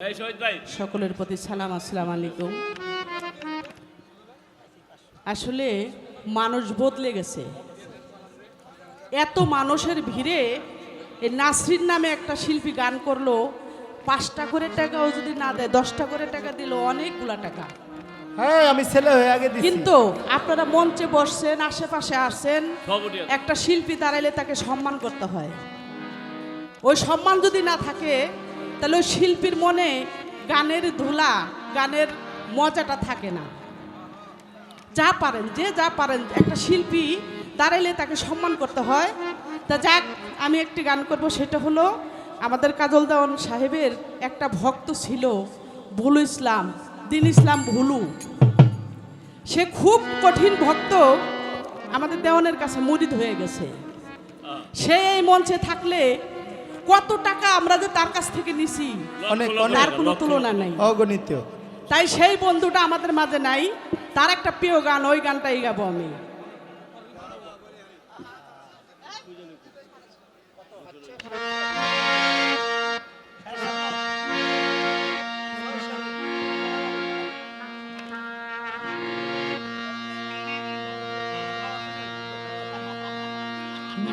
এই শহীদ ভাই। সকলের প্রতি সালাম আসসালাম আলাইকুম। আসলে মানুষ বদলে গেছে। এত মানুষের ভিড়ে এই নাসরিন নামে একটা শিল্পী গান করল পাঁচটা করে টাকাও যদি না দেয় দশটা করে টাকা দিল অনেকগুলা টাকা। হ্যাঁ আমি ছেলে হয়ে আগে কিন্তু আপনারা মঞ্চে বসছেন আশেপাশে আসছেন একটা শিল্পী দাঁড়াইলে তাকে সম্মান করতে হয়। ওই সম্মান যদি না থাকে তাহলে ওই শিল্পীর মনে গানের ধুলা, গানের মজাটা থাকে না। যা পারেন, যে যা পারেন, একটা শিল্পী দাঁড়াইলে তাকে সম্মান করতে হয়। তা যাক, আমি একটি গান করব, সেটা হলো আমাদের কাজল দেওয়ান সাহেবের একটা ভক্ত ছিল ভুলু ইসলাম, দিন ইসলাম ভুলু। সে খুব কঠিন ভক্ত, আমাদের দেওয়ানের কাছে মুরিদ হয়ে গেছে। সে এই মঞ্চে থাকলে কত টাকা আমরা যে তার কাছ থেকে নিছি? অনেক তার কোনো তুলনা নাই। অগণিত। তাই সেই বন্ধুটা আমাদের মাঝে নাই। তার একটা প্রিয় গান ওই গানটাই গাবো আমি।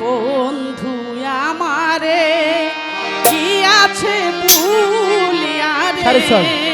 বন্ধু আমারে আছে ভুলিয়া রে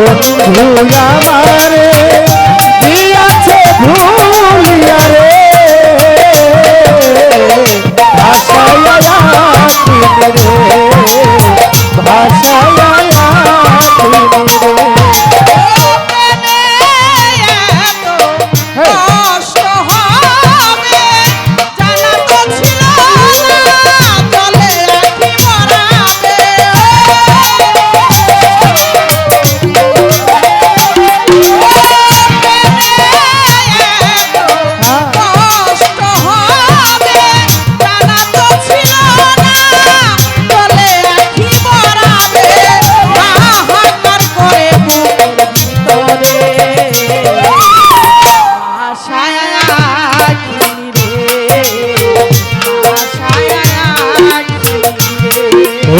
রে বন্ধু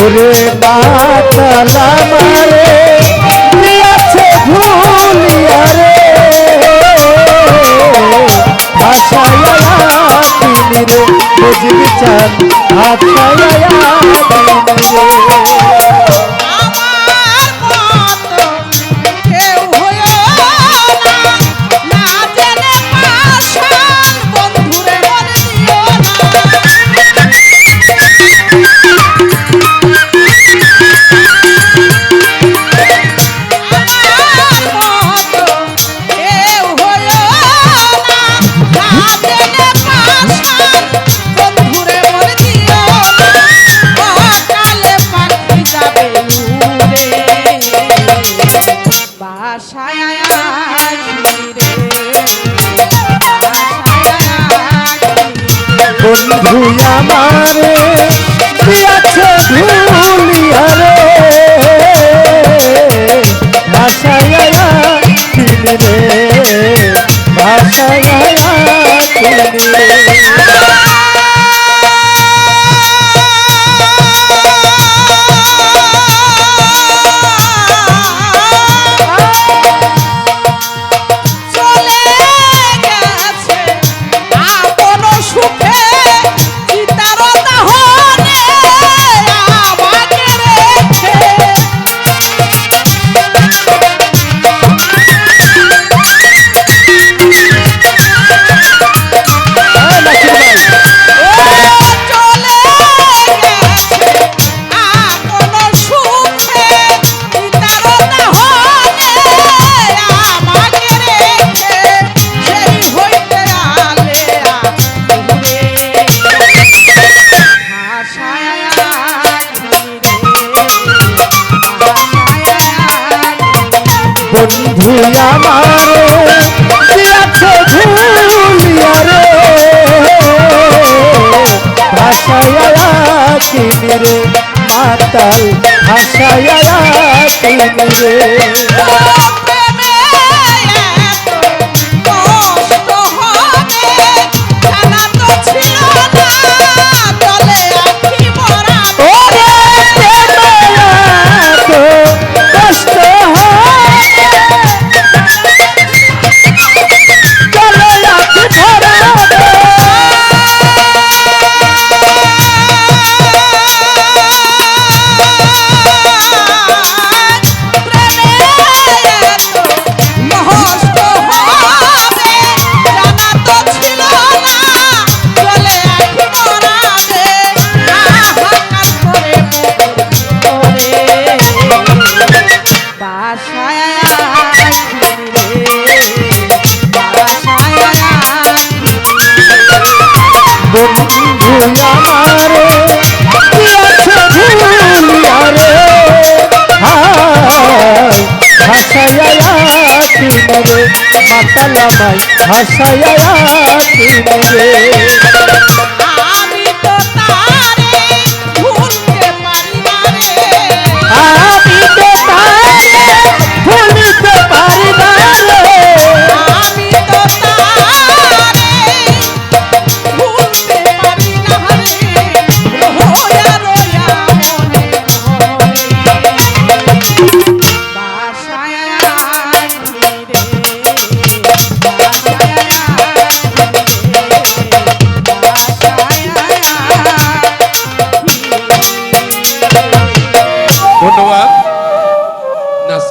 ওরে মাতালা মারে আছে ভুলিয়া রে? আশায়া তিনি রে বুঝবি চান ভাষায়া বন্ধু আমারে দিয়াছে ভুলিয়া রে ভাষায়া তিনি রে ভাষায়া তিনি রে আমারে দিয়াছে ভুলিয়া রে। ভাষায়া কিনি রে মাতাল ভাষায়া কিনি রে। আমায় হাসায়